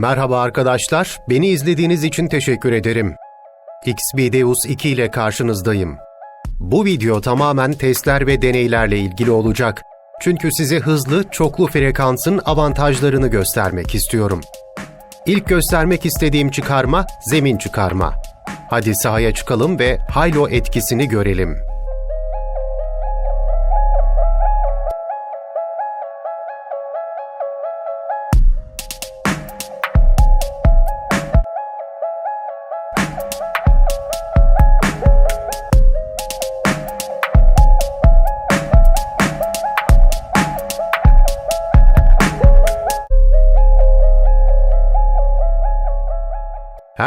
Merhaba arkadaşlar, beni izlediğiniz için teşekkür ederim. XBDeus 2 ile karşınızdayım. Bu video tamamen testler ve deneylerle ilgili olacak. Çünkü size hızlı, çoklu frekansın avantajlarını göstermek istiyorum. İlk göstermek istediğim çıkarma, zemin çıkarma. Hadi sahaya çıkalım ve halo etkisini görelim.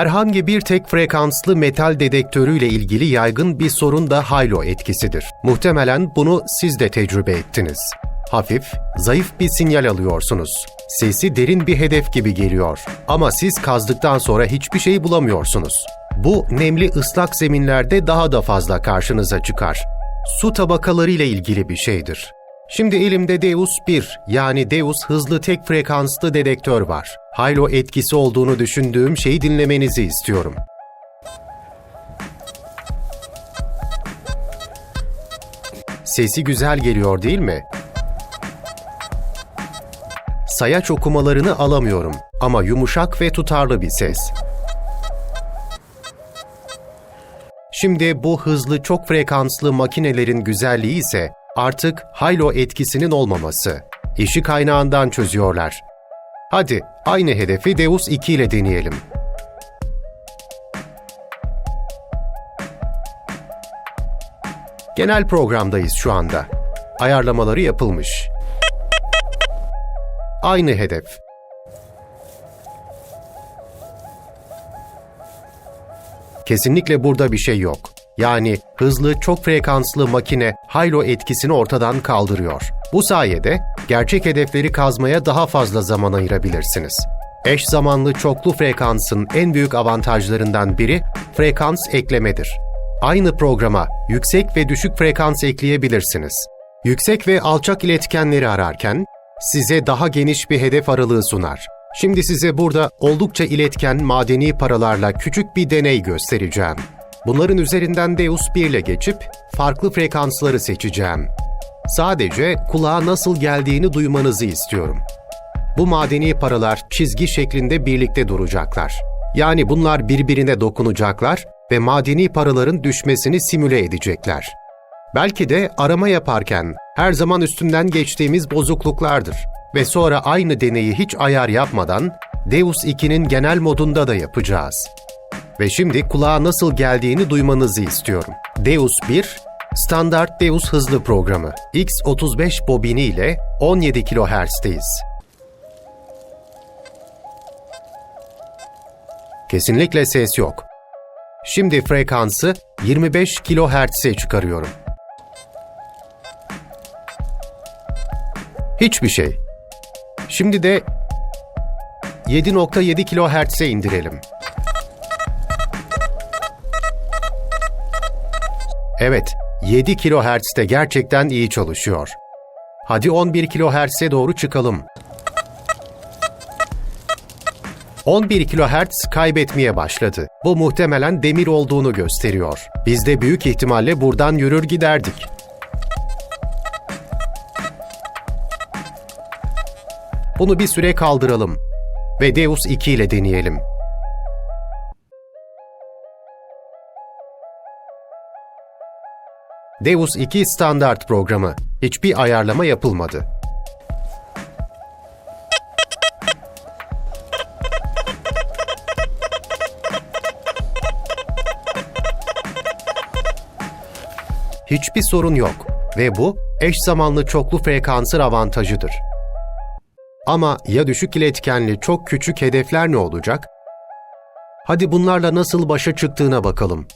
Herhangi bir tek frekanslı metal dedektörüyle ilgili yaygın bir sorun da halo etkisidir. Muhtemelen bunu siz de tecrübe ettiniz. Hafif, zayıf bir sinyal alıyorsunuz. Sesi derin bir hedef gibi geliyor. Ama siz kazdıktan sonra hiçbir şey bulamıyorsunuz. Bu nemli ıslak zeminlerde daha da fazla karşınıza çıkar. Su tabakaları ile ilgili bir şeydir. Şimdi elimde Deus 1 yani Deus hızlı tek frekanslı dedektör var. Halo etkisi olduğunu düşündüğüm şeyi dinlemenizi istiyorum. Sesi güzel geliyor değil mi? Sayaç okumalarını alamıyorum ama yumuşak ve tutarlı bir ses. Şimdi bu hızlı çok frekanslı makinelerin güzelliği ise artık halo etkisinin olmaması. İşi kaynağından çözüyorlar. Hadi aynı hedefi Deus 2 ile deneyelim. Genel programdayız şu anda. Ayarlamaları yapılmış. Aynı hedef. Kesinlikle burada bir şey yok. Yani hızlı, çok frekanslı makine halo etkisini ortadan kaldırıyor. Bu sayede gerçek hedefleri kazmaya daha fazla zaman ayırabilirsiniz. Eş zamanlı çoklu frekansın en büyük avantajlarından biri frekans eklemedir. Aynı programa yüksek ve düşük frekans ekleyebilirsiniz. Yüksek ve alçak iletkenleri ararken size daha geniş bir hedef aralığı sunar. Şimdi size burada oldukça iletken madeni paralarla küçük bir deney göstereceğim. Bunların üzerinden Deus 1 ile geçip farklı frekansları seçeceğim. Sadece kulağa nasıl geldiğini duymanızı istiyorum. Bu madeni paralar çizgi şeklinde birlikte duracaklar. Yani bunlar birbirine dokunacaklar ve madeni paraların düşmesini simüle edecekler. Belki de arama yaparken her zaman üstünden geçtiğimiz bozukluklardır ve sonra aynı deneyi hiç ayar yapmadan Deus 2'nin genel modunda da yapacağız. Ve şimdi kulağa nasıl geldiğini duymanızı istiyorum. Deus 1, standart Deus hızlı programı. X35 bobini ile 17 kHz'deyiz. Kesinlikle ses yok. Şimdi frekansı 25 kHz'e çıkarıyorum. Hiçbir şey. Şimdi de 7.7 kHz'e indirelim. Evet, 7 kHz'de gerçekten iyi çalışıyor. Hadi 11 kHz'e doğru çıkalım. 11 kHz kaybetmeye başladı. Bu muhtemelen demir olduğunu gösteriyor. Biz de büyük ihtimalle buradan yürür giderdik. Bunu bir süre kaldıralım ve Deus 2 ile deneyelim. Deus 2 standart programı. Hiçbir ayarlama yapılmadı. Hiçbir sorun yok ve bu eş zamanlı çoklu frekansın avantajıdır. Ama ya düşük iletkenli çok küçük hedefler ne olacak? Hadi bunlarla nasıl başa çıktığına bakalım.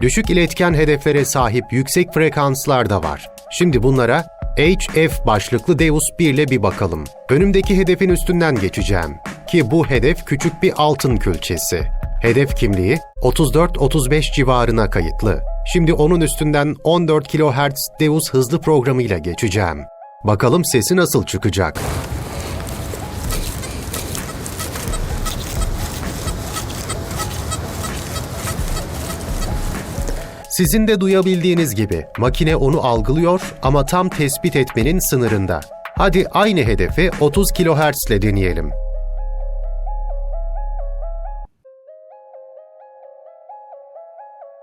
Düşük iletken hedeflere sahip yüksek frekanslar da var. Şimdi bunlara HF başlıklı Deus 1 ile bir bakalım. Önümdeki hedefin üstünden geçeceğim. Ki bu hedef küçük bir altın külçesi. Hedef kimliği 34-35 civarına kayıtlı. Şimdi onun üstünden 14 kHz Deus hızlı programıyla geçeceğim. Bakalım sesi nasıl çıkacak. Sizin de duyabildiğiniz gibi makine onu algılıyor ama tam tespit etmenin sınırında. Hadi aynı hedefi 30 kHz ile deneyelim.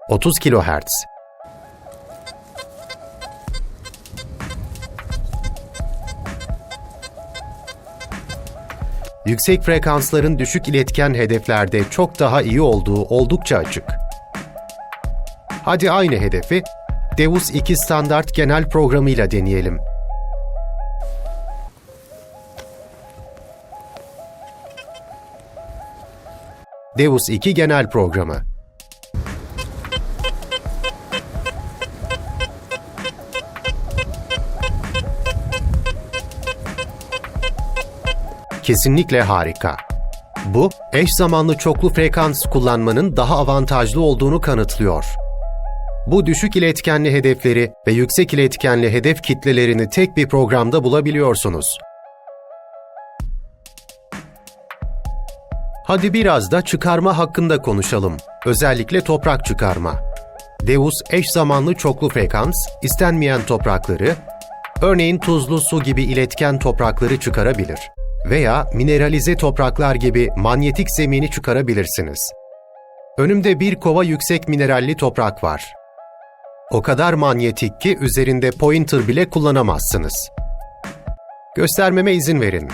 ...30 kHz. Yüksek frekansların düşük iletken hedeflerde çok daha iyi olduğu oldukça açık. Hadi aynı hedefi Deus 2 standart genel programıyla deneyelim. Deus 2 genel programı. Kesinlikle harika. Bu, eş zamanlı çoklu frekans kullanmanın daha avantajlı olduğunu kanıtlıyor. Bu düşük iletkenli hedefleri ve yüksek iletkenli hedef kitlelerini tek bir programda bulabiliyorsunuz. Hadi biraz da çıkarma hakkında konuşalım. Özellikle toprak çıkarma. Deus eş zamanlı çoklu frekans, istenmeyen toprakları, örneğin tuzlu su gibi iletken toprakları çıkarabilir veya mineralize topraklar gibi manyetik zemini çıkarabilirsiniz. Önümde bir kova yüksek mineralli toprak var. O kadar manyetik ki üzerinde pointer bile kullanamazsınız. Göstermeme izin verin.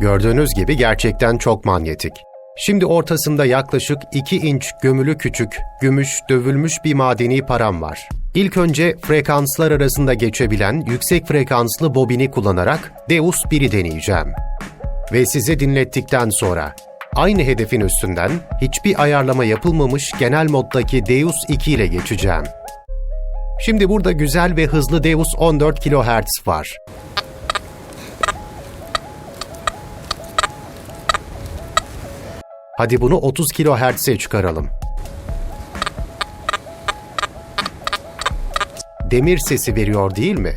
Gördüğünüz gibi gerçekten çok manyetik. Şimdi ortasında yaklaşık 2 inç gömülü küçük, gümüş, dövülmüş bir madeni param var. İlk önce frekanslar arasında geçebilen yüksek frekanslı bobini kullanarak Deus 1'i deneyeceğim. Ve size dinlettikten sonra aynı hedefin üstünden hiçbir ayarlama yapılmamış genel moddaki Deus 2 ile geçeceğim. Şimdi burada güzel ve hızlı Deus 14 kHz var. Hadi bunu 30 kHz'e çıkaralım. Demir sesi veriyor değil mi?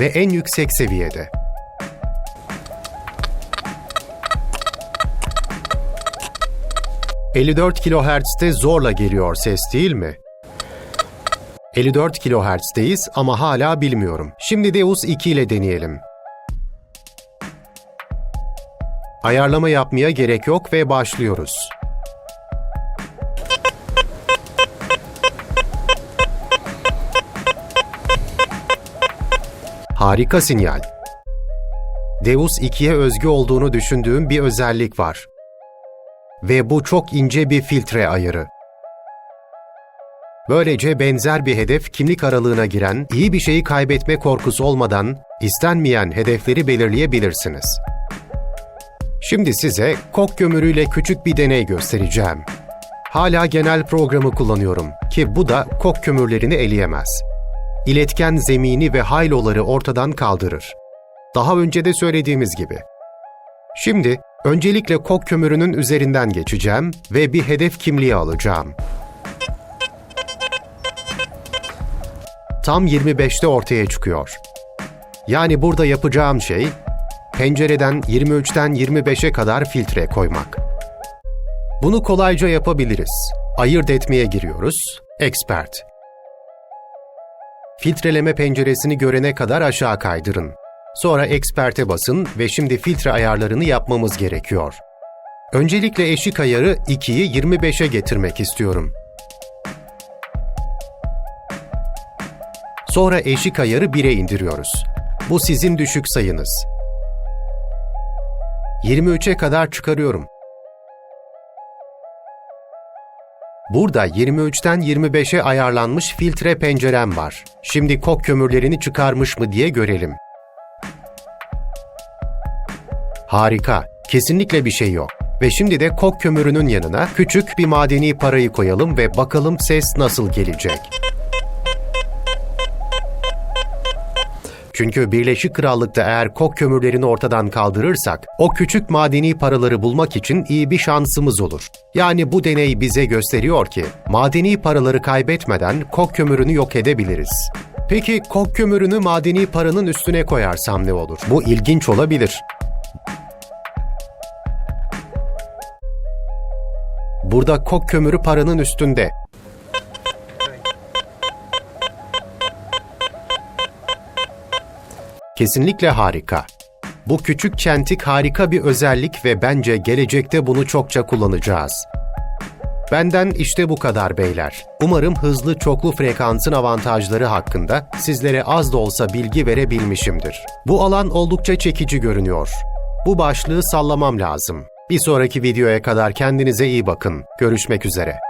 Ve en yüksek seviyede. ...54 kHz'de zorla geliyor ses değil mi? 54 kHz'deyiz ama hala bilmiyorum. Şimdi Deus 2 ile deneyelim. Ayarlama yapmaya gerek yok ve başlıyoruz. Harika sinyal. Deus 2'ye özgü olduğunu düşündüğüm bir özellik var. Ve bu çok ince bir filtre ayarı. Böylece benzer bir hedef kimlik aralığına giren, iyi bir şeyi kaybetme korkusu olmadan istenmeyen hedefleri belirleyebilirsiniz. Şimdi size kok kömürüyle küçük bir deney göstereceğim. Hala genel programı kullanıyorum ki bu da kok kömürlerini eleyemez. İletken zemini ve hayloları ortadan kaldırır. Daha önce de söylediğimiz gibi. Şimdi öncelikle kok kömürünün üzerinden geçeceğim ve bir hedef kimliği alacağım. Tam 25'te ortaya çıkıyor. Yani burada yapacağım şey pencereden 23'ten 25'e kadar filtre koymak. Bunu kolayca yapabiliriz. Ayırt etmeye giriyoruz. Expert. Filtreleme penceresini görene kadar aşağı kaydırın. Sonra Expert'e basın ve şimdi filtre ayarlarını yapmamız gerekiyor. Öncelikle eşik ayarı 2'yi 25'e getirmek istiyorum. Sonra eşik ayarı 1'e indiriyoruz. Bu sizin düşük sayınız. 23'e kadar çıkarıyorum. Burada 23'ten 25'e ayarlanmış filtre pencerem var. Şimdi kok kömürlerini çıkarmış mı diye görelim. Harika, kesinlikle bir şey yok. Ve şimdi de kok kömürünün yanına küçük bir madeni parayı koyalım ve bakalım ses nasıl gelecek. Çünkü Birleşik Krallık'ta eğer kok kömürlerini ortadan kaldırırsak, o küçük madeni paraları bulmak için iyi bir şansımız olur. Yani bu deney bize gösteriyor ki, madeni paraları kaybetmeden kok kömürünü yok edebiliriz. Peki kok kömürünü madeni paranın üstüne koyarsam ne olur? Bu ilginç olabilir. Burada kok kömürü paranın üstünde. Kesinlikle harika. Bu küçük çentik harika bir özellik ve bence gelecekte bunu çokça kullanacağız. Benden işte bu kadar beyler. Umarım hızlı çoklu frekansın avantajları hakkında sizlere az da olsa bilgi verebilmişimdir. Bu alan oldukça çekici görünüyor. Bu başlığı sallamam lazım. Bir sonraki videoya kadar kendinize iyi bakın. Görüşmek üzere.